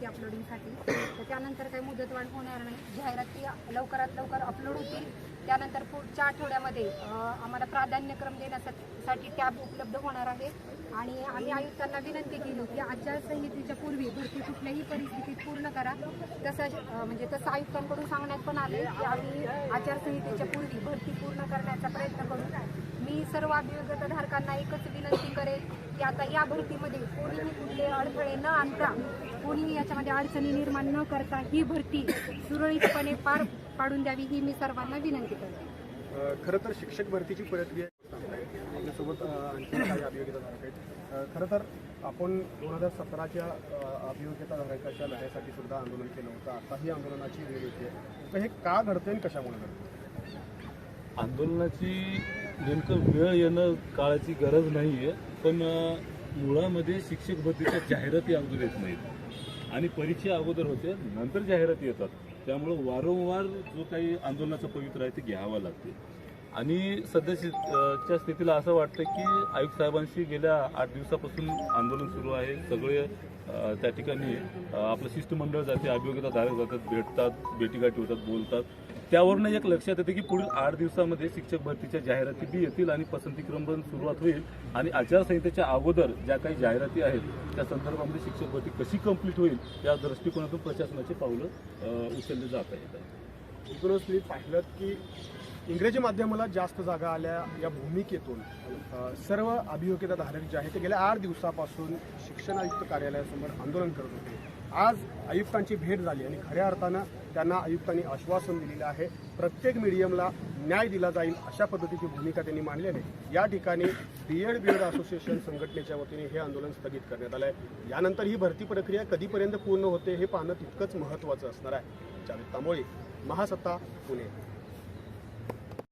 होती अपलोडिंगसाठी तर त्यानंतर काही मुदतवाढ होणार नाही. जाहिराती लवकरात लवकर अपलोड होतील. त्यानंतर पुढच्या आठवड्यामध्ये आम्हाला प्राधान्यक्रम देण्यासाठी टॅब उपलब्ध होणार आहे. आणि आम्ही आयुक्तांना विनंती केली की आचारसंहितेच्या पूर्वी भरती कुठल्याही परिस्थितीत पूर्ण करा. तसं म्हणजे तसं आयुक्तांकडून सांगण्यात पण आले की आम्ही आचारसंहितेच्या पूर्वी भरती पूर्ण करण्याचा प्रयत्न करू. मी सर्व अभियोग्यताधारकांना एकच विनंती करेल की आता या भरतीमध्ये कोणीही कुठले अडथळे न आणता कोणीही याच्यामध्ये अडचणी निर्माण न करता ही भरती सुरळीतपणे पार पाडून द्यावी ही मी सर्वांना विनंती करते. खरं तर शिक्षक भरतीची प्रक्रिया आपल्यासोबत खरं तर आपण दोन हजार सतराच्या अभियोग्यताधारकाच्या लढ्यासाठी सुद्धा आंदोलन केलं होतं. आताही आंदोलनाची वेळ येते. तर हे का घडतंय आणि कशामुळे घडतंय? आंदोलनाची नेमकं वेळ येणं काळाची गरज नाही आहे पण मुळामध्ये शिक्षक भरतीच्या जाहिराती अगोदर येत नाहीत. आणि परीक्षा अगोदर होते नंतर जाहिराती येतात. त्यामुळं वारंवार जो काही आंदोलनाचं पवित्र आहे ते घ्यावं लागते. आणि सध्याच्या स्थितीला असं वाटतं की आयुक्त साहेबांशी गेल्या आठ दिवसापासून आंदोलन सुरू आहे. सगळे त्या ठिकाणी आपलं शिष्टमंडळ जाते अभियोग्यताधारक जातात भेटतात भेटीगाठी होतात बोलतात. त्यावरनं एक लक्षात येते की पुढील आठ दिवसामध्ये शिक्षक भरतीच्या जाहिराती बी येतील आणि पसंतीक्रम पण सुरुवात होईल. आणि आचारसंहितेच्या अगोदर ज्या काही जाहिराती आहेत त्या संदर्भामध्ये शिक्षक भरती कशी कंप्लीट होईल या दृष्टिकोनातून प्रशासनाची पावलं उचलली जात आहेत. एकूणच मी पाहिलं की इंग्रजी माध्यमाला जास्त जागा आल्या या भूमिकेतून सर्व सर्व अभियोग्यताधारक जे आहेत ते गेल्या आठ दिवसापासून शिक्षण आयुक्त कार्यालयासमोर आंदोलन करत होते. आज आयुक्तांची भेट झाली आणि खऱ्या अर्थानं त्यांना आयुक्तांनी आश्वासन दिलेलं आहे प्रत्येक मीडियमला न्याय दिला जाईल अशा पद्धतीची भूमिका त्यांनी मांडली आहे. या ठिकाणी B Ed B Ed association संघटनेच्या वतीने हे आंदोलन स्थगित करण्यात आलं आहे यानंतर ही भरती प्रक्रिया कधीपर्यंत पूर्ण होते हे पाहणं तितकंच महत्त्वाचं असणार आहे. जावेद तांबोळी महासत्ता पुणे.